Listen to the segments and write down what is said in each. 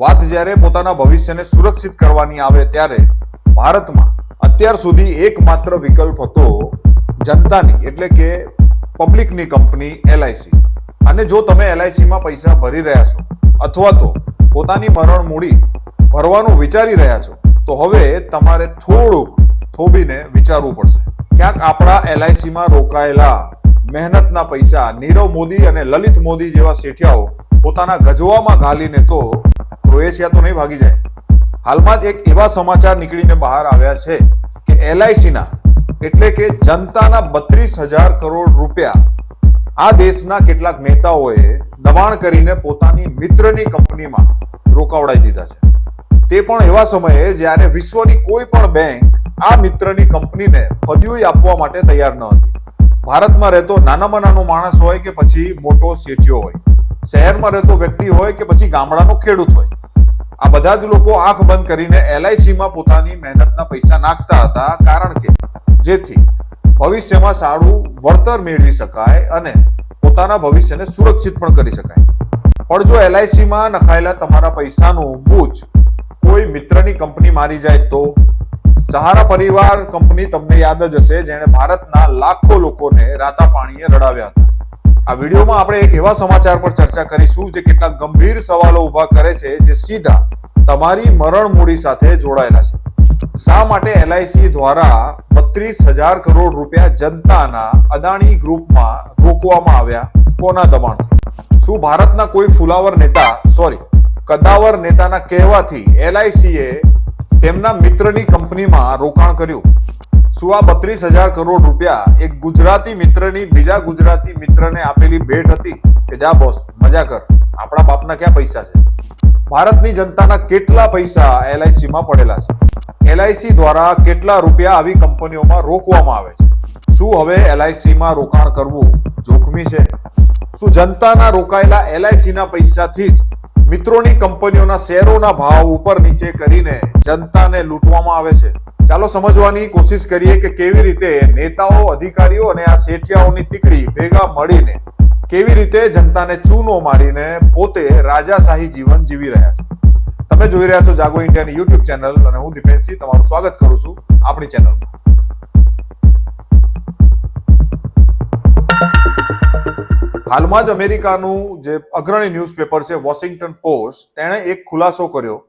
વાત જ્યારે પોતાના ભવિષ્યને સુરક્ષિત કરવાની આવે ત્યારે ભારતમાં અત્યાર સુધી એકમાત્ર વિકલ્પ હતો જનતાની, એટલે કે પબ્લિકની કંપની એલઆઈસી અને જો તમે એલઆઈસીમાં પૈસા ભરી રહ્યા છો, અથવા તો પોતાની મરણ મૂડી ભરવાનું વિચારી રહ્યા છો, તો હવે તમારે થોડુંક થોભીને વિચારવું પડશે. ક્યાંક આપણા એલઆઈસીમાં રોકાયેલા મહેનતના પૈસા નીરવ મોદી અને લલિત મોદી જેવા શેઠિયાઓ પોતાના ગજવામાં ઘાલીને તો ક્રોએશિયા તો નહીં ભાગી જાય. હાલમાં જ એક એવા સમાચાર નીકળીને બહાર આવ્યા છે કે એલઆઈસીના એટલે કે જનતાના બત્રીસ હજાર કરોડ રૂપિયા આ દેશના કેટલાક નેતાઓએ દબાણ કરીને પોતાની મિત્રની કંપનીમાં રોકાવડાવી દીધા છે. તે પણ એવા સમયે જ્યારે વિશ્વની કોઈ પણ બેંક આ મિત્રની કંપનીને ફદ્યુઈ આપવા માટે તૈયાર ન હતી. ભારતમાં રહેતો નાનામાં નાનો માણસ હોય કે પછી મોટો સેઠિયો હોય. શહેરમાં રહેતો વ્યક્તિ હોય કે પછી ગામડાનો ખેડૂત હોય. આ બધા જ લોકો આંખ બંધ કરીને એલઆઈસીમાં પોતાની મહેનતના પૈસા નાખતા હતા. કારણ કે જેથી ભવિષ્યમાં સારું વળતર મેળવી શકાય અને પોતાના ભવિષ્યને સુરક્ષિત પણ કરી શકાય. પણ જો એલઆઈસીમાં નખાયેલા તમારા પૈસાનું બૂચ કોઈ મિત્રની કંપની મારી જાય તો સહારા પરિવાર કંપની તમને યાદ જ હશે, જેણે ભારતના લાખો લોકોને રાતા પાણીએ રડાવ્યા હતા. આ વિડીયોમાં આપણે એક એવા સમાચાર પર ચર્ચા કરીશું જે કેટલાક ગંભીર સવાલો ઊભા કરે છે, જે સીધા તમારી મરણ મૂડી સાથે જોડાયેલા છે. શા માટે એલઆઈસી દ્વારા બત્રીસ હજાર કરોડ રૂપિયા જનતાના અદાણી ગ્રુપમાં રોકવામાં આવ્યા? કોના દબાણથી? શું ભારતના કોઈ ફુલાવર નેતા સોરી કદાવર નેતાના કહેવાથી એલઆઈસીએ તેમના મિત્રની કંપનીમાં રોકાણ કર્યું? શું આ બત્રીસ હજાર કરોડ રૂપિયા એક ગુજરાતી મિત્રની બીજા ગુજરાતી મિત્રને આપેલી ભેટ હતી કે જા બોસ મજા કર. આપણા બાપના ક્યાં પૈસા છે? ભારતની જનતાના કેટલા પૈસા એલઆઈસીમાં પડેલા છે? એલઆઈસી દ્વારા કેટલા રૂપિયા આવી કંપનીઓમાં રોકવામાં આવે છે? શું હવે એલઆઈસીમાં રોકાણ કરવું જોખમી છે? શું જનતાના રોકાયેલા એલઆઈસીના પૈસાથી જ મિત્રોની કંપનીઓના શેરોના ભાવ ઉપર નીચે કરીને જનતાને લૂંટવામાં આવે છે? ચાલો સમજવાની કોશિશ કરીએ કે કેવી રીતે નેતાઓ, અધિકારીઓ અને આ શેઠિયાઓની તીકડી ભેગા મળીને કેવી રીતે જનતાને ચૂનો મારીને પોતે રાજાશાહી જીવન જીવી રહ્યા છે. તમે જોઈ રહ્યા છો જાગો ઇન્ડિયાની યુટ્યુબ ચેનલ અને હું દીપેનસિંહ તમારું સ્વાગત કરું છું આપણી ચેનલમાં હાલમાં જ અમેરિકાનું જે અગ્રણી ન્યૂઝપેપર છે, વોશિંગ્ટન પોસ્ટ, તેણે એક ખુલાસો કર્યો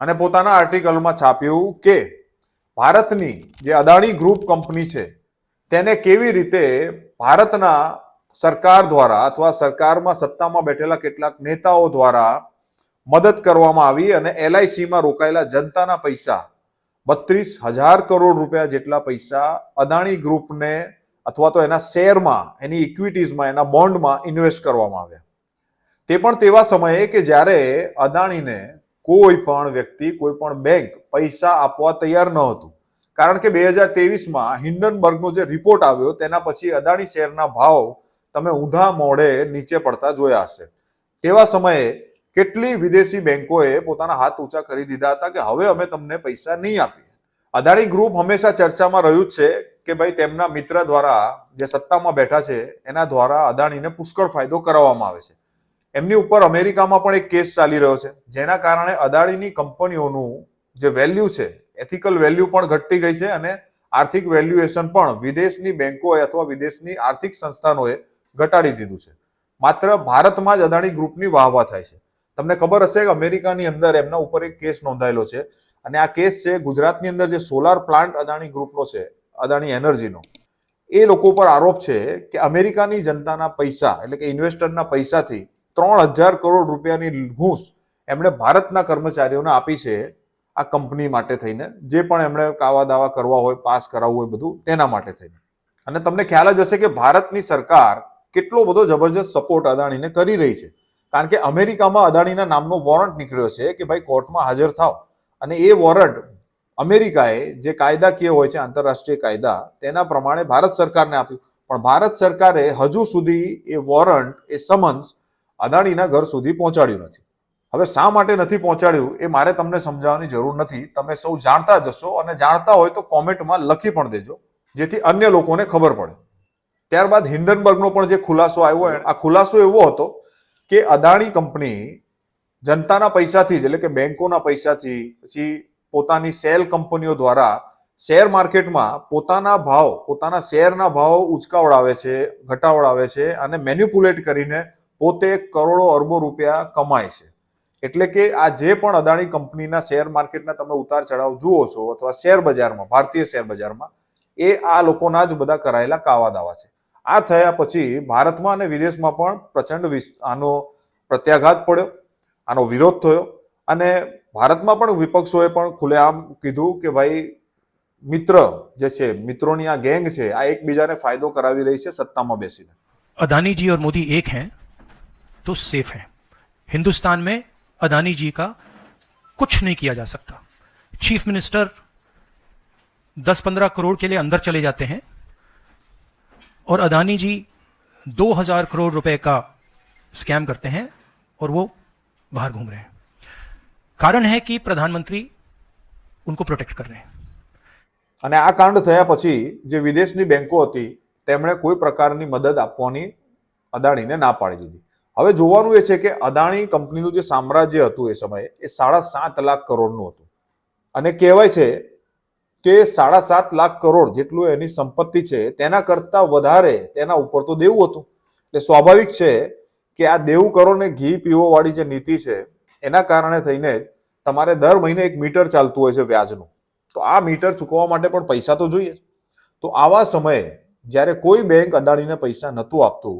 અને પોતાના આર્ટિકલમાં છાપ્યું કે ભારતની જે અદાણી ગ્રુપ કંપની છે, તેને કેવી રીતે ભારતના સરકાર દ્વારા અથવા સરકારમાં સત્તામાં બેઠેલા કેટલાક નેતાઓ દ્વારા મદદ કરવામાં આવી અને એલઆઈસીમાં રોકાયેલા જનતાના પૈસા, બત્રીસ હજાર કરોડ રૂપિયા જેટલા પૈસા અદાણી ગ્રુપને અથવા તો એના શેરમાં, એની ઇક્વિટીઝમાં એના બોન્ડમાં ઇન્વેસ્ટ કરવામાં આવ્યા. તે પણ તેવા સમયે કે જ્યારે અદાણીને કોઈ પણ વ્યક્તિ, કોઈ પણ બેંક પૈસા આપવા તૈયાર ન હતું. કારણ કે બે હજાર તેવીસમાં હિન્ડનબર્ગનો જે રિપોર્ટ આવ્યો, તેના પછી અદાણી શેરના ભાવ તમે ઊંધા મોઢે નીચે પડતા જોયા હશે. તેવા સમયે કેટલી વિદેશી બેંકોએ પોતાના હાથ ઊંચા કરી દીધા હતા કે હવે અમે તમને પૈસા નહીં આપીએ. અદાણી ગ્રુપ હંમેશા ચર્ચામાં રહ્યું જ છે કે ભાઈ તેમના મિત્ર દ્વારા જે સત્તામાં બેઠા છે, એના દ્વારા અદાણીને પુષ્કળ ફાયદો કરાવવામાં આવે છે. એમની ઉપર અમેરિકામાં પણ એક કેસ ચાલી રહ્યો છે, જેના કારણે અદાણીની કંપનીઓનું જે વેલ્યુ છે, એથિકલ વેલ્યુ પણ ઘટતી ગઈ છે અને આર્થિક વેલ્યુએશન પણ વિદેશની બેંકોએ અથવા વિદેશની આર્થિક સંસ્થાનોએ ઘટાડી દીધું છે. માત્ર ભારતમાં જ અદાણી ગ્રુપની વાહવા થાય છે. તમને ખબર હશે કે અમેરિકાની અંદર એમના ઉપર એક કેસ નોંધાયેલો છે અને આ કેસ છે ગુજરાતની અંદર જે સોલાર પ્લાન્ટ અદાણી ગ્રુપનો છે, અદાણી એનર્જીનો, એ લોકો પર આરોપ છે કે અમેરિકાની જનતાના પૈસા, એટલે કે ઇન્વેસ્ટરના પૈસાથી ત્રણ હજાર કરોડ રૂપિયાની ઘૂસ એમણે ભારતના કર્મચારીઓને આપી છે આ કંપની માટે થઈને. જે પણ એમણે કાવા દાવા કરવા હોય, પાસ કરાવવું હોય બધું, તેના માટે થઈને. અને તમને ખ્યાલ જ હશે કે ભારતની સરકાર કેટલો બધો જબરજસ્ત સપોર્ટ અદાણીને કરી રહી છે. કારણ કે અમેરિકામાં અદાણીના નામનો વોરંટ નીકળ્યો છે કે ભાઈ કોર્ટમાં હાજર થાવ અને એ વોરંટ અમેરિકાએ જે કાયદાકીય હોય છે, આંતરરાષ્ટ્રીય કાયદા, તેના પ્રમાણે ભારત સરકારને આપ્યું. પણ ભારત સરકારે હજુ સુધી એ વોરંટ એ સમન્સ અદાણીના ઘર સુધી પહોંચાડ્યું નથી. હવે શા માટે નથી પહોંચાડ્યું એ મારે તમને સમજાવવાની જરૂર નથી. તમે સૌ જાણતા જશો અને જાણતા હોય તો કોમેન્ટમાં લખી પણ દેજો, જેથી અન્ય લોકોને ખબર પડે. ત્યારબાદ હિન્ડનબર્ગનો પણ જે ખુલાસો આવ્યો આ ખુલાસો એવો હતો કે અદાણી કંપની જનતાના પૈસાથી જ, એટલે કે બેંકોના પૈસાથી, પછી પોતાની સેલ કંપનીઓ દ્વારા શેર માર્કેટમાં પોતાના ભાવ, પોતાના શેરના ભાવ ઉચકાવડાવે છે, ઘટાવડાવે છે અને મેન્યુપ્યુલેટ કરીને પોતે કરોડો અરબો રૂપિયા કમાય છે. એટલે કે આ જે પણ અદાણી કંપનીના શેર માર્કેટના તમે ઉતાર ચઢાવ જુઓ છો અથવા શેર બજારમાં, ભારતીય શેર બજારમાં, એ આ લોકોના જ બધા કરાયેલા કાવા દાવા છે. આ થયા પછી ભારતમાં અને વિદેશમાં પણ પ્રચંડ આનો પ્રત્યાઘાત પડ્યો, આનો વિરોધ થયો અને ભારતમાં પણ વિપક્ષોએ પણ ખુલ્લેઆમ કીધું કે ભાઈ, મિત્ર જે છે, મિત્રોની આ ગેંગ છે, આ એકબીજાને ફાયદો કરાવી રહી છે સત્તામાં બેસીને. અદાણીજી ઓર મોદી એક હે तो सेफ हैं हिंदुस्तान में अदानी जी का कुछ नहीं किया जा सकता चीफ मिनिस्टर दस पंद्रह करोड़ के लिए अंदर चले जाते हैं और अदानी जी दो हजार करोड़ रुपए का स्कैम करते हैं और वो बाहर घूम रहे हैं कारण है कि प्रधानमंत्री उनको प्रोटेक्ट कर रहे हैं અને આ કાંડ થયા પછી જે વિદેશની બેંકો હતી તેમણે કોઈ પ્રકારની મદદ આપવાની અદાણીને ના પાડી દીધી હવે જોવાનું એ છે કે અદાણી કંપનીનું જે સામ્રાજ્ય હતું એ સમયે એ સાડા સાત લાખ કરોડનું હતું. અને કહેવાય છે કે સાડા સાત લાખ કરોડ જેટલું એની સંપત્તિ છે તેના કરતા વધારે તેના ઉપર તો દેવું હતું. એટલે સ્વાભાવિક છે કે આ દેવું કરો ને ઘી પીવોવાળી જે નીતિ છે એના કારણે થઈને જ તમારે દર મહિને એક મીટર ચાલતું હોય છે વ્યાજનું. તો આ મીટર ચૂકવવા માટે પણ પૈસા તો જોઈએ. તો આવા સમયે જ્યારે કોઈ બેંક અદાણીને પૈસા નહોતું આપતું,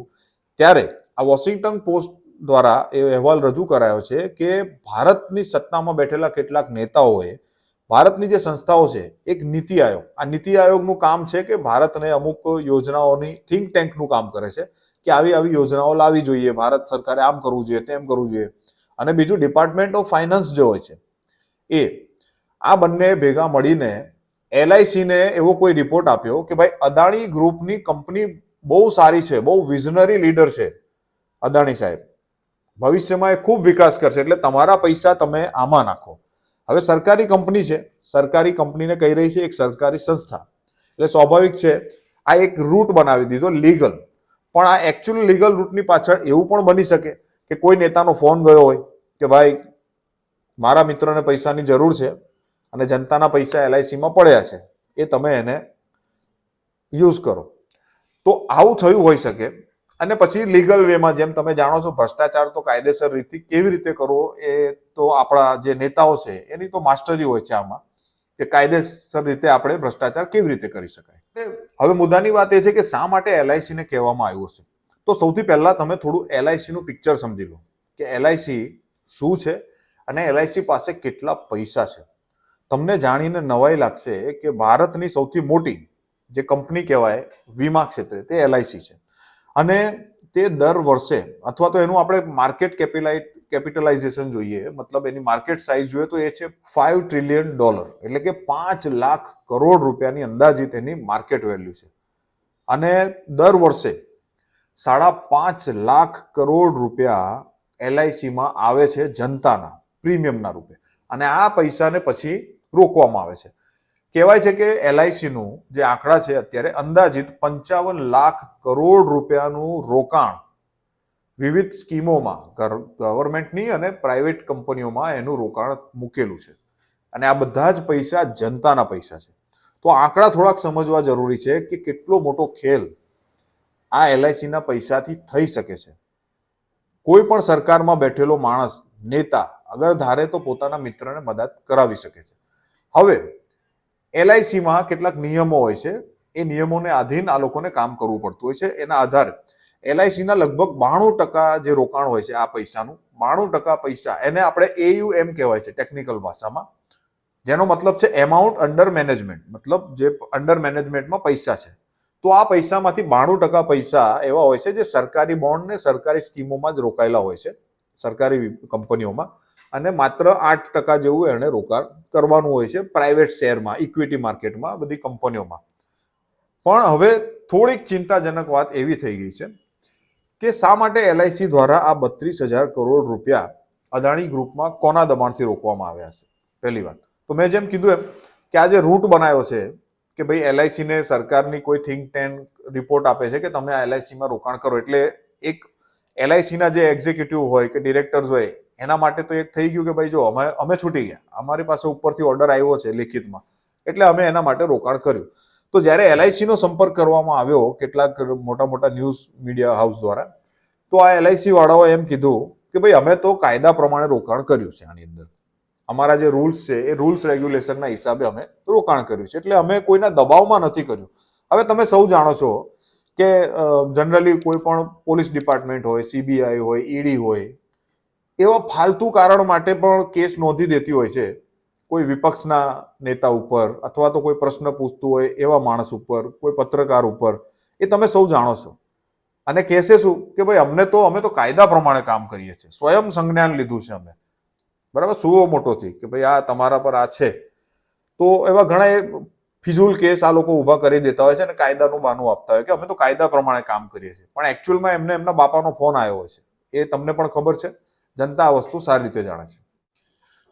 ત્યારે આ વોશિંગ્ટન પોસ્ટ દ્વારા એ અહેવાલ રજૂ કરાયો છે કે ભારતની સત્તામાં બેઠેલા કેટલાક નેતાઓએ ભારતની જે સંસ્થાઓ છે, એક નીતિ આયોગ. આ નીતિ આયોગનું કામ છે કે ભારતને અમુક યોજનાઓની થિંક ટેન્કનું કામ કરે છે કે આવી આવી યોજનાઓ લાવી જોઈએ, ભારત સરકારે આમ કરવું જોઈએ, તેમ કરવું જોઈએ. અને બીજું ડિપાર્ટમેન્ટ ઓફ ફાઇનાન્સ જે હોય છે, એ આ બંને ભેગા મળીને એલઆઈસીને એવો કોઈ રિપોર્ટ આપ્યો કે ભાઈ અદાણી ગ્રુપની કંપની બહુ સારી છે, બહુ વિઝનરી લીડર છે. અદાણી સાહેબ, ભવિષ્યમાં એ ખૂબ વિકાસ કરશે, એટલે તમારા પૈસા તમે આમાં નાખો. હવે સરકારી કંપની છે, સરકારી કંપનીને કહી રહી છે એક સરકારી સંસ્થા. એટલે સ્વાભાવિક છે, આ એક રૂટ બનાવી દીધો, લીગલ. પણ આ એકચ્યુઅલ લીગલ રૂટની પાછળ એવું પણ બની શકે કે કોઈ નેતાનો ફોન ગયો હોય કે ભાઈ, મારા મિત્રને પૈસાની જરૂર છે અને જનતાના પૈસા એલઆઈસીમાં પડ્યા છે, એ તમે એને યુઝ કરો. તો આવું થયું હોઈ શકે અને પછી લીગલ વેમાં જેમ તમે જાણો છો ભ્રષ્ટાચાર તો કાયદેસર રીતે કેવી રીતે કરવો એ તો આપણા જે નેતાઓ છે એની તો માસ્ટરી હોય છે આમાં કે કાયદેસર રીતે આપણે ભ્રષ્ટાચાર કેવી રીતે કરી શકાય. હવે મુદ્દાની વાત એ છે કે શા માટે એલઆઈસીને કહેવામાં આવ્યું છે? તો સૌથી પહેલા તમે થોડું એલઆઈસીનું પિક્ચર સમજી લો કે એલઆઈસી શું છે અને એલઆઈસી પાસે કેટલા પૈસા છે? તમને જાણીને નવાઈ લાગશે કે ભારતની સૌથી મોટી જે કંપની કહેવાય વીમા ક્ષેત્રે તે એલઆઈસી છે. અને તે દર વર્ષે, અથવા તો એનું આપણે માર્કેટ કેપિલાઇટ કેપિટલાઇઝેશન જોઈએ, મતલબ એની માર્કેટ સાઇઝ જોઈએ તો એ છે ફાઈવ ટ્રિલિયન ડોલર એટલે કે પાંચ લાખ કરોડ રૂપિયાની અંદાજિત એની માર્કેટ વેલ્યુ છે. અને દર વર્ષે સાડા પાંચ લાખ કરોડ રૂપિયા એલઆઈસીમાં આવે છે જનતાના પ્રીમિયમના રૂપે. અને આ પૈસાને પછી રોકવામાં આવે છે. કહેવાય છે કે એલઆઈસીનું જે આંકડા છે અત્યારે અંદાજિત પંચાવન લાખ કરોડ રૂપિયાનું રોકાણ વિવિધ સ્કીમોમાં ગવર્મેન્ટની અને પ્રાઇવેટ કંપનીઓમાં એનું રોકાણ મૂકેલું છે. અને આ બધા જ પૈસા જનતાના પૈસા છે. તો આંકડા થોડાક સમજવા જરૂરી છે કે કેટલો મોટો ખેલ આ એલઆઈસીના પૈસાથી થઈ શકે છે. કોઈ પણ સરકારમાં બેઠેલો માણસ, નેતા, અગર ધારે તો પોતાના મિત્રને મદદ કરાવી શકે છે. હવે એલઆઈસીમાં કેટલાક નિયમો હોય છે, એ નિયમોને આધીન આ લોકોને કામ કરવું પડતું હોય છે. એના આધારે એલઆઈસીના લગભગ બાણું ટકા જે રોકાણ હોય છે આ પૈસાનું, બાણું ટકા પૈસા, એને આપણે એયુએમ કહેવાય છે ટેકનિકલ ભાષામાં, જેનો મતલબ છે એમાઉન્ટ અંડર મેનેજમેન્ટ, મતલબ જે અંડર મેનેજમેન્ટમાં પૈસા છે. તો આ પૈસામાંથી બાણું ટકા પૈસા એવા હોય છે જે સરકારી બોન્ડ ને સરકારી સ્કીમોમાં જ રોકાયેલા હોય છે, સરકારી કંપનીઓમાં. અને માત્ર આઠ ટકા જેવું એણે રોકાણ કરવાનું હોય છે પ્રાઇવેટ શેરમાં ઇક્વિટી માર્કેટમાં બધી કંપનીઓમાં. પણ હવે થોડીક ચિંતાજનક વાત એવી થઈ ગઈ છે કે શા માટે એલઆઈસી દ્વારા આ બત્રીસ હજાર કરોડ રૂપિયા અદાણી ગ્રુપમાં કોના દબાણથી રોકવામાં આવ્યા છે? પહેલી વાત. તો મેં જેમ કીધું એમ કે આ જે રૂટ બનાવ્યો છે કે ભાઈ એલઆઈસીને સરકારની કોઈ થિંક ટેન્ક રિપોર્ટ આપે છે કે તમે આ એલઆઈસીમાં રોકાણ કરો, એટલે એક એલઆઈસીના જે એક્ઝિક્યુટિવ હોય કે ડિરેક્ટર્સ હોય એના માટે તો એક થઈ ગયું કે ભાઈ જો અમે અમે છૂટી ગયા. અમારી પાસે ઉપરથી ઓર્ડર આવ્યો છે લેખિતમાં. એટલે અમે એના માટે રોકાણ કર્યું. તો જ્યારે એલઆઈસીનો સંપર્ક કરવામાં આવ્યો કેટલાક મોટા મોટા ન્યૂઝ મીડિયા હાઉસ દ્વારા, તો આ એલઆઈસી વાળાઓએ એમ કીધું કે ભાઈ અમે તો કાયદા પ્રમાણે રોકાણ કર્યું છે આની અંદર. અમારા જે રૂલ્સ છે, એ રૂલ્સ રેગ્યુલેશનના હિસાબે અમે રોકાણ કર્યું છે. એટલે અમે કોઈના દબાવમાં નથી કર્યું. હવે તમે સૌ જાણો છો કે જનરલી કોઈ પણ પોલીસ ડિપાર્ટમેન્ટ હોય સીબીઆઈ હોય ઈડી હોય એવા ફાલતુ કારણ માટે પણ કેસ નોંધી દેતી હોય છે. કોઈ વિપક્ષના નેતા ઉપર અથવા તો કોઈ પ્રશ્ન પૂછતું હોય એવા માણસ ઉપર, કોઈ પત્રકાર ઉપર, એ તમે સૌ જાણો છો. અને કહેશે શું? કે ભાઈ અમને તો, અમે તો કાયદા પ્રમાણે કામ કરીએ છીએ. સ્વયં સંજ્ઞાન લીધું છે અમે. બરાબર? સુવો મોટોથી કે ભાઈ આ તમારા પર આ છે. તો એવા ઘણા એ ફિજુલ કેસ આ લોકો ઊભા કરી દેતા હોય છે અને કાયદાનું બાનું આપતા હોય કે અમે તો કાયદા પ્રમાણે કામ કરીએ છીએ. પણ એકચ્યુઅલમાં એમને એમના બાપાનો ફોન આવ્યો છે. એ તમને પણ ખબર છે. જનતા આ વસ્તુ સારી રીતે જાણે છે.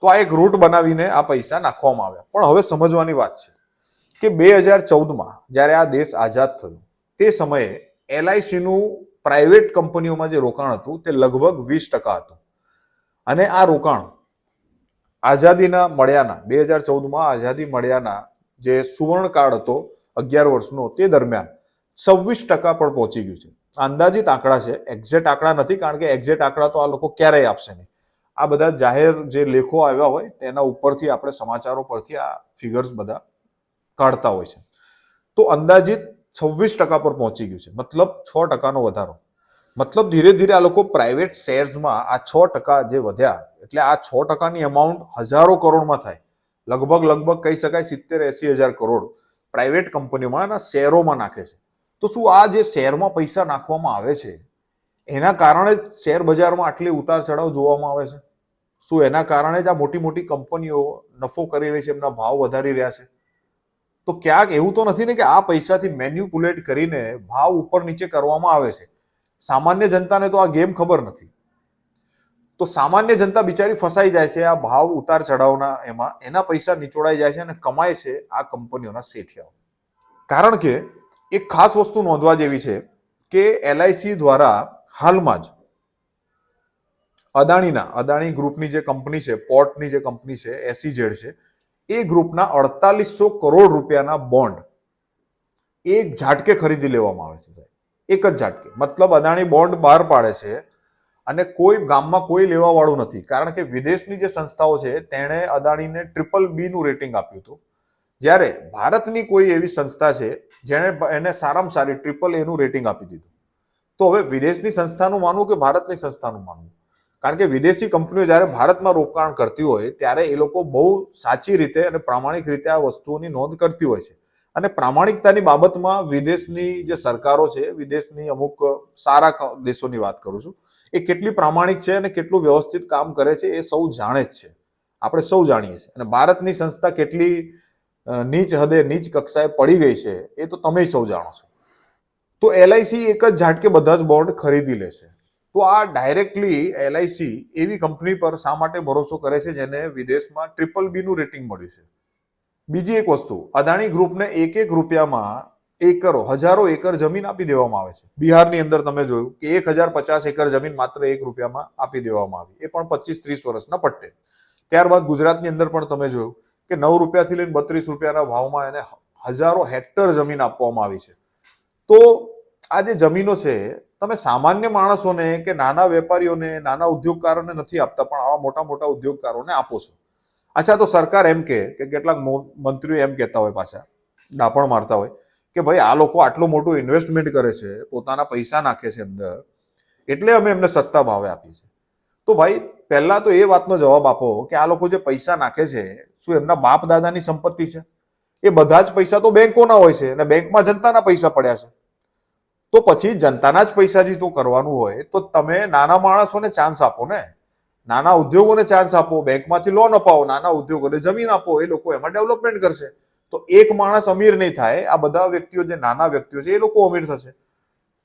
તો આ એક રૂટ બનાવીને આ પૈસા નાખવામાં આવ્યા. પણ હવે સમજવાની વાત છે કે બે હજાર ચૌદમાં જ્યારે આ દેશ આઝાદ થયો, તે સમયે એલઆઈસીનું પ્રાઇવેટ કંપનીઓમાં જે રોકાણ હતું, તે લગભગ વીસ ટકા હતું. અને આ રોકાણ આઝાદીના મળ્યાના, બે હજાર ચૌદમાં આઝાદી મળ્યાના જે સુવર્ણકાળ હતો, અગિયાર વર્ષનો, તે દરમિયાન છવ્વીસ ટકા પર પહોંચી ગયું છે. અંદાજિત આંકડા છે. એક્ઝેક્ટ આંકડા નથી, કારણ કે એક્ઝેક્ટ આંકડા તો આ લોકો ક્યારેય આપશે નહીં. આ બધા જાહેર જે લેખો આવ્યા હોય, તેના ઉપરથી આપણે સમાચારો પરથી આ ફિગર્સ બધા કાઢતા હોય છે. તો અંદાજિત છવ્વીસ ટકા પર પહોંચી ગયું છે. મતલબ છ ટકાનો વધારો. મતલબ ધીરે ધીરે આ લોકો પ્રાઇવેટ શેર્સમાં આ છ ટકા જે વધ્યા, એટલે આ છ ટકાની અમાઉન્ટ હજારો કરોડમાં થાય. લગભગ લગભગ કહી શકાય સિત્તેર એસી હજાર કરોડ પ્રાઇવેટ કંપનીઓમાં શેરોમાં નાખે છે. તો શું આ જે શેરમાં પૈસા નાખવામાં આવે છે, એના કારણે જ શેર બજારમાં આટલી ઉતાર ચઢાવ જોવામાં આવે છે? શું એના કારણે જ આ મોટી મોટી કંપનીઓ નફો કરી રહી છે, એમના ભાવ વધારી રહ્યા છે? તો ક્યાંક એવું તો નથી ને કે આ પૈસાથી મેન્યુપ્યુલેટ કરીને ભાવ ઉપર નીચે કરવામાં આવે છે. સામાન્ય જનતાને તો આ ગેમ ખબર નથી. તો સામાન્ય જનતા બિચારી ફસાઈ જાય છે આ ભાવ ઉતાર ચઢાવના એમાં, એના પૈસા નીચોડાઈ જાય છે અને કમાય છે આ કંપનીઓના શેઠિયાઓ. કારણ કે એક ખાસ વસ્તુ નોંધવા જેવી છે કે એલઆઈસી દ્વારા હાલમાં જ અદાણીના, અદાણી ગ્રુપની જે કંપની છે, પોર્ટની જે કંપની છે એસીઝેડ છે, એ ગ્રુપના અડતાલીસો કરોડ રૂપિયાના બોન્ડ એક ઝાટકે ખરીદી લેવામાં આવે છે એક જ ઝાટકે. મતલબ અદાણી બોન્ડ બહાર પાડે છે અને કોઈ ગામમાં કોઈ લેવાવાળું નથી. કારણ કે વિદેશની જે સંસ્થાઓ છે, તેણે અદાણીને ટ્રિપલ બીનું રેટિંગ આપ્યું હતું. જ્યારે ભારતની કોઈ એવી સંસ્થા છે જેણે એને સારામાં સારી ટ્રિપલ એનું રેટિંગ આપી દીધું. તો હવે વિદેશની સંસ્થાનું માનવું કે ભારતની સંસ્થાનું માનવું? કારણ કે વિદેશી કંપનીઓ જ્યારે ભારતમાં રોકાણ કરતી હોય, ત્યારે એ લોકો બહુ સાચી રીતે અને પ્રામાણિક રીતે આ વસ્તુઓની નોંધ કરતી હોય છે. અને પ્રામાણિકતાની બાબતમાં વિદેશની જે સરકારો છે, વિદેશની અમુક સારા દેશોની વાત કરું છું, એ કેટલી પ્રામાણિક છે અને કેટલું વ્યવસ્થિત કામ કરે છે એ સૌ જાણે જ છે. આપણે સૌ જાણીએ છીએ. અને ભારતની સંસ્થા કેટલી નીચ હદે નીચ કક્ષાએ પડી ગઈ છે, એ તો તમે સૌ જાણો છો. તો એલઆઈસી એક જ ઝાટકે બધા જ બોન્ડ ખરીદી લે છે. તો આ ડાયરેક્ટલી એલઆઈસી એવી કંપની પર શા માટે ભરોસો કરે છે, જેને વિદેશમાં ટ્રિપલ બી નું રેટિંગ મળ્યું છે? બીજી એક વસ્તુ, અદાણી ગ્રુપને એક એક રૂપિયામાં એકરો, હજારો એકર જમીન આપી દેવામાં આવે છે. બિહારની અંદર તમે જોયું કે એક હજાર પચાસ એકર જમીન માત્ર એક રૂપિયામાં આપી દેવામાં આવી. એ પણ પચીસ ત્રીસ વર્ષના પટ્ટે. ત્યારબાદ ગુજરાતની અંદર પણ તમે જોયું કે નવ રૂપિયાથી લઈને બત્રીસ રૂપિયાના ભાવમાં એને હજારો હેક્ટર જમીન આપવામાં આવી છે. તો આ જે જમીનો છે, તમે સામાન્ય માણસોને કે નાના વેપારીઓને, નાના ઉદ્યોગકારોને નથી આપતા, પણ આવા મોટા મોટા ઉદ્યોગકારોને આપો છો. અચ્છા, તો સરકાર એમ કે કેટલાક મંત્રીઓ એમ કહેતા હોય પાછા, ડાપણ મારતા હોય, કે ભાઈ આ લોકો આટલું મોટું ઇન્વેસ્ટમેન્ટ કરે છે, પોતાના પૈસા નાખે છે અંદર, એટલે અમે એમને સસ્તા ભાવે આપીએ છીએ. તો ભાઈ પહેલા તો એ વાતનો જવાબ આપો કે આ લોકો જે પૈસા નાખે છે શું એમના બાપ દાદાની સંપત્તિ છે? એ બધા જ પૈસા તો બેંકોના હોય છે અને બેંકમાં જનતાના પૈસા પડ્યા છે. તો પછી જનતાના જ પૈસાથી તો કરવાનું હોય તો તમે નાના માણસોને ચાન્સ આપો ને. નાના ઉદ્યોગોને ચાન્સ આપો, બેંકમાંથી લોન અપાવો, નાના ઉદ્યોગોને જમીન આપો, એ લોકો એમાં ડેવલપમેન્ટ કરશે. તો એક માણસ અમીર નહીં થાય, આ બધા વ્યક્તિઓ જે નાના વ્યક્તિઓ છે એ લોકો અમીર થશે.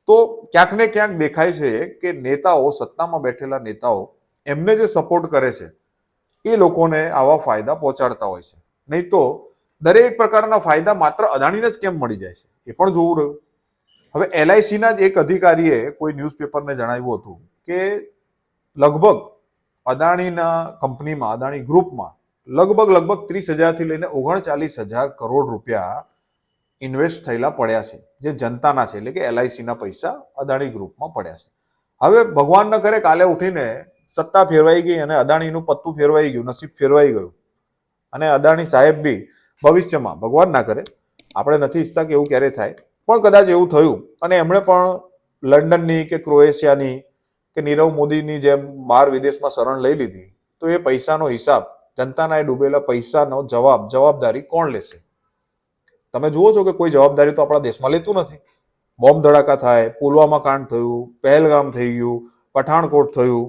તો ક્યાંક ને ક્યાંક દેખાય છે કે નેતાઓ, સત્તામાં બેઠેલા નેતાઓ એમને જે સપોર્ટ કરે છે એ લોકોને આવા ફાયદા પહોંચાડતા હોય છે. નહીં તો દરેક પ્રકારના ફાયદા માત્ર અદાણીને જ કેમ મળી જાય છે? એ પણ જોવું રહ્યું. હવે એલઆઈસીના જ એક અધિકારીએ કોઈ ન્યૂઝપેપરને જણાવ્યું હતું કે લગભગ અદાણીના કંપનીમાં, અદાણી ગ્રુપમાં લગભગ લગભગ ત્રીસ હજારથી લઈને ઓગણચાલીસ હજાર કરોડ રૂપિયા ઇન્વેસ્ટ થયેલા પડ્યા છે. જે જનતાના છે, એટલે કે એલઆઈસીના પૈસા અદાણી ગ્રુપમાં પડ્યા છે. હવે ભગવાન ન કરે કાલે ઉઠીને સત્તા ફેરવાઈ ગઈ અને અદાણીનું પત્તું ફેરવાઈ ગયું, નસીબ ફેરવાઈ ગયું. અને અદાણી સાહેબ બી ભવિષ્યમાં, ભગવાન ના કરે, આપણે નથી ઈચ્છતા કે એવું ક્યારે થાય. પણ કદાચ એવું થયું અને એમણે પણ લંડનની કે ક્રોએશિયાની કે નીરવ મોદીની જેમ બહાર વિદેશમાં શરણ લઈ લીધી. તો એ પૈસાનો હિસાબ, જનતાના એ ડૂબેલા પૈસાનો જવાબ, જવાબદારી કોણ લેશે? તમે જુઓ છો કે કોઈ જવાબદારી તો આપણા દેશમાં લેતું નથી. બોમ્બ ધડાકા થાય, પુલવામા કાંડ થયું, પહેલગામ થઈ ગયું, પઠાણકોટ થયું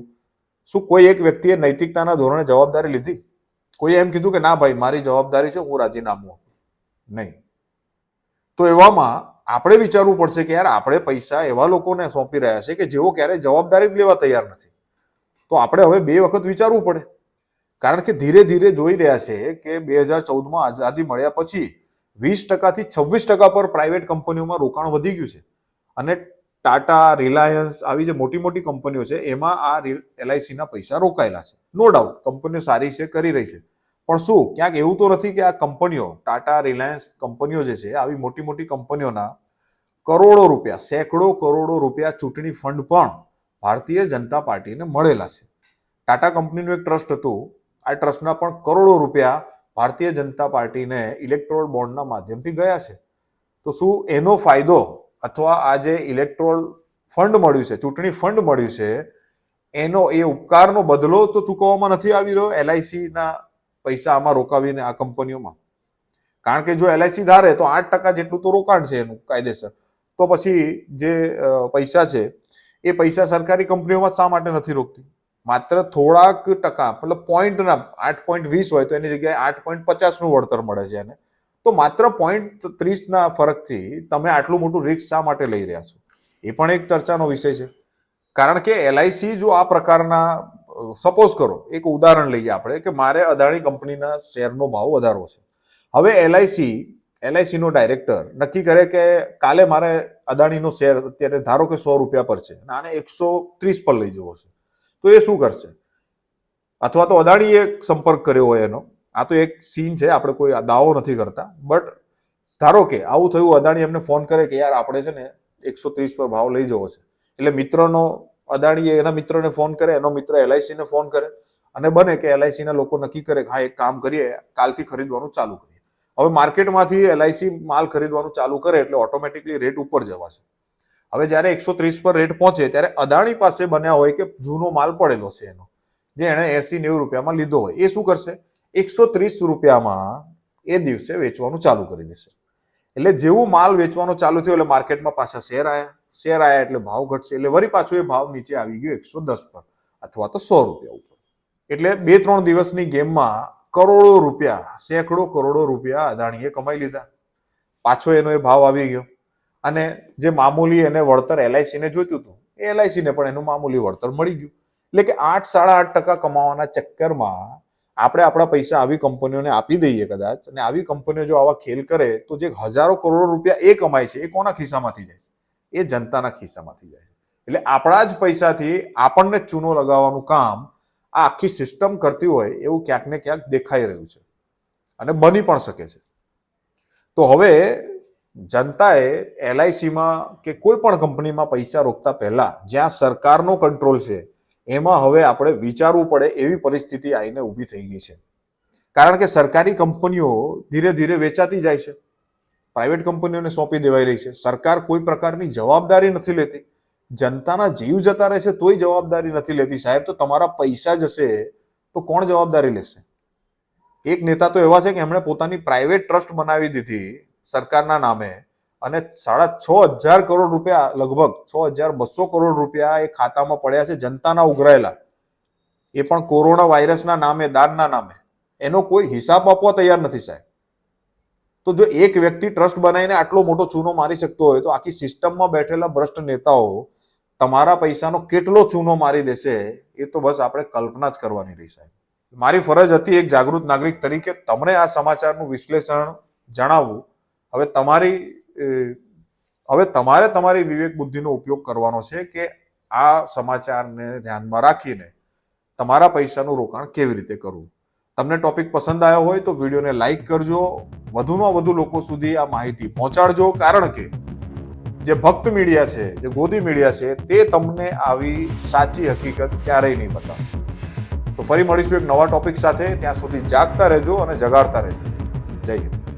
શું કોઈ એક વ્યક્તિએ નૈતિકતાના ધોરણે જવાબદારી લીધી? કોઈ એમ કીધું કે, ના ભાઈ, મારી જવાબદારી છે, હું રાજીનામું આપું. નહીં. તો એવામાં આપણે વિચારવું પડશે કે, યાર, આપણે પૈસા એવા લોકોને સોંપી રહ્યા છે કે જેઓ ક્યારેય જવાબદારી લેવા તૈયાર નથી. તો આપણે હવે બે વખત વિચારવું પડે. કારણ કે ધીરે ધીરે જોઈ રહ્યા છે કે બે હજાર ચૌદમાં આઝાદી મળ્યા પછી વીસ ટકાથી છવ્વીસ ટકા પર પ્રાઇવેટ કંપનીઓમાં રોકાણ વધી ગયું છે. અને ટાટા, રિલાયન્સ આવી જે મોટી મોટી કંપનીઓ છે, એમાં આ એલઆઈસીના પૈસા રોકાયેલા છે. નો ડાઉટ કંપનીઓ સારી છે, કરી રહી છે. પણ શું, ક્યાંક એવું તો નથી કે આ કંપનીઓ, ટાટા, રિલાયન્સ કંપનીઓ જે છે, આવી મોટી મોટી કંપનીઓના કરોડો રૂપિયા, સેંકડો કરોડો રૂપિયા ચૂંટણી ફંડ પણ ભારતીય જનતા પાર્ટીને મળેલા છે. ટાટા કંપનીનું એક ટ્રસ્ટ હતું. આ ટ્રસ્ટના પણ કરોડો રૂપિયા ભારતીય જનતા પાર્ટીને ઇલેક્ટ્રોલ બોન્ડના માધ્યમથી ગયા છે. તો શું એનો ફાયદો અથવા આ જે ઇલેક્ટ્રોલ ફંડ મળ્યું છે, ચૂંટણી ફંડ મળ્યું છે, એનો, એ ઉપકારનો બદલો તો ચૂકવવામાં નથી આવી રહ્યો એલઆઈસીના પૈસા આમાં રોકાવીને આ કંપનીઓમાં. કારણ કે જો એલઆઈસી ધારે તો આઠ ટકા જેટલું તો રોકાણ છે એનું કાયદેસર. તો પછી જે પૈસા છે, એ પૈસા સરકારી કંપનીઓમાં શા માટે નથી રોકતી? માત્ર થોડાક ટકા, મતલબ પોઈન્ટના આઠ પોઈન્ટ વીસ હોય તો એની જગ્યાએ આઠ પોઈન્ટ પચાસનું વળતર મળે છે એને. તો માત્ર પોઈન્ટ ત્રીસના ફરકથી તમે આટલું મોટું રિસ્ક શા માટે લઈ રહ્યા છો? એ પણ એક ચર્ચાનો વિષય છે. કારણ કે એલઆઈસી જો આ પ્રકારના સપોઝ કરો, એક ઉદાહરણ લઈએ આપણે કે મારે અદાણી કંપનીના શેરનો ભાવ વધારવો છે. હવે એલઆઈસી એલઆઈસીનો ડાયરેક્ટર નક્કી કરે કે કાલે મારે અદાણીનો શેર અત્યારે ધારો કે સો રૂપિયા પર છે અને આને એકસો ત્રીસ પર લઈ જવો છે. તો એ શું કરશે? અથવા તો અદાણીએ સંપર્ક કર્યો હોય એનો. આ તો એક સીન છે, આપણે કોઈ દાવો નથી કરતા. બટ ધારો કે આવું થયું, અદાણી એમને ફોન કરે કે યાર, આપણે છે ને એકસો ત્રીસ પર ભાવ લઈ જવો છે. એટલે મિત્રનો, અદાણીએ એના મિત્રને ફોન કરે, એનો મિત્ર એલઆઈસીને ફોન કરે અને બને કે એલઆઈસીના લોકો નક્કી કરે કે હા, એક કામ કરીએ, કાલથી ખરીદવાનું ચાલુ કરીએ. હવે માર્કેટમાંથી એલઆઈસી માલ ખરીદવાનું ચાલુ કરે એટલે ઓટોમેટિકલી રેટ ઉપર જવા છે. હવે જ્યારે એકસો ત્રીસ પર રેટ પહોંચે, ત્યારે અદાણી પાસે બન્યા હોય કે જૂનો માલ પડેલો છે એનો, જે એણે એસી નેવું રૂપિયામાં લીધો હોય. એ શું કરશે? એકસો ત્રીસ રૂપિયામાં એ દિવસે વેચવાનું ચાલુ કરી દેશે. એટલે જેવું માલ વેચવાનો ચાલુ થયો એટલે માર્કેટમાં પાછા શેર આવ્યા શેર આવ્યા એટલે ભાવ ઘટશે. એટલે વરી પાછું એ ભાવ નીચે આવી ગયો એકસો દસ પર અથવા તો સો રૂપિયા ઉપર. એટલે બે ત્રણ દિવસની ગેમમાં કરોડો રૂપિયા, સેંકડો કરોડો રૂપિયા અદાણીએ કમાઈ લીધા. પાછો એનો એ ભાવ આવી ગયો. અને જે મામૂલી એને વળતર એલઆઈસીને જોઈતું હતું, એ એલઆઈસીને પણ એનું મામૂલી વળતર મળી ગયું. એટલે કે આઠ, સાડા આઠ ટકા કમાવાના ચક્કરમાં આપણે આપણા પૈસા આવી કંપનીઓને આપી દઈએ કદાચ અને આવી કંપનીઓ જો આવા ખેલ કરે તો જે હજારો કરોડો રૂપિયા એ કમાય છે, એ કોના ખિસ્સામાંથી જાય છે? એ જનતાના ખિસ્સામાંથી જાય છે. એટલે આપણા જ પૈસાથી આપણને ચૂનો લગાવવાનું કામ આ આખી સિસ્ટમ કરતી હોય એવું ક્યાંક ને ક્યાંક દેખાઈ રહ્યું છે અને બની પણ શકે છે. તો હવે જનતાએ એલઆઈસીમાં કે કોઈ પણ કંપનીમાં પૈસા રોકતા પહેલા જ્યાં સરકારનો કંટ્રોલ છે એમાં હવે આપણે વિચારવું પડે એવી પરિસ્થિતિ આવીને ઊભી થઈ ગઈ છે. કારણ કે સરકારી કંપનીઓ ધીરે ધીરે વેચાતી જાય છે. પ્રાઇવેટ કંપનીઓને સોંપી દેવાઈ રહી છે. સરકાર કોઈ પ્રકારની જવાબદારી નથી લેતી. જનતાના જીવ જતા રહેશે તોય જવાબદારી નથી લેતી. સાહેબ, તો તમારા પૈસા જશે તો કોણ જવાબદારી લેશે? એક નેતા તો એવા છે કે એમણે પોતાની પ્રાઇવેટ ટ્રસ્ટ બનાવી દીધી સરકારના નામે. અને સાડા છ હજાર કરોડ રૂપિયા, લગભગ છ હજાર બસો કરોડ રૂપિયા એ ખાતામાં પડ્યા છે, જનતાના ઉઘરાયેલા. એ પણ કોરોના વાયરસના નામે, દાનના નામે. એનો કોઈ હિસાબ આપવા તૈયાર નથી સાહેબ. તો જો એક વ્યક્તિ ટ્રસ્ટ બનાવીને આટલો મોટો ચૂનો મારી શકતો હોય, તો આખી સિસ્ટમમાં બેઠેલા ભ્રષ્ટ નેતાઓ તમારા પૈસાનો કેટલો ચૂનો મારી દેશે, એ તો બસ આપણે કલ્પના જ કરવાની રહી સાહેબ. મારી ફરજ હતી એક જાગૃત નાગરિક તરીકે તમને આ સમાચારનું વિશ્લેષણ જણાવવું. હવે તમારી હવે તમારે તમારી વિવેક બુદ્ધિનો ઉપયોગ કરવાનો છે કે આ સમાચારને ધ્યાનમાં રાખીને તમારા પૈસાનું રોકાણ કેવી રીતે કરવું. તમને ટોપિક પસંદ આવ્યો હોય તો વિડીયોને લાઈક કરજો. વધુમાં વધુ લોકો સુધી આ માહિતી પહોંચાડજો, કારણ કે જે ભક્ત મીડિયા છે, જે ગોદી મીડિયા છે, તે તમને આવી સાચી હકીકત ક્યારેય નહીં બતાવે. તો ફરી મળીશું એક નવા ટોપિક સાથે. ત્યાં સુધી જાગતા રહેજો અને જગાડતા રહેજો. જય હિન્દ.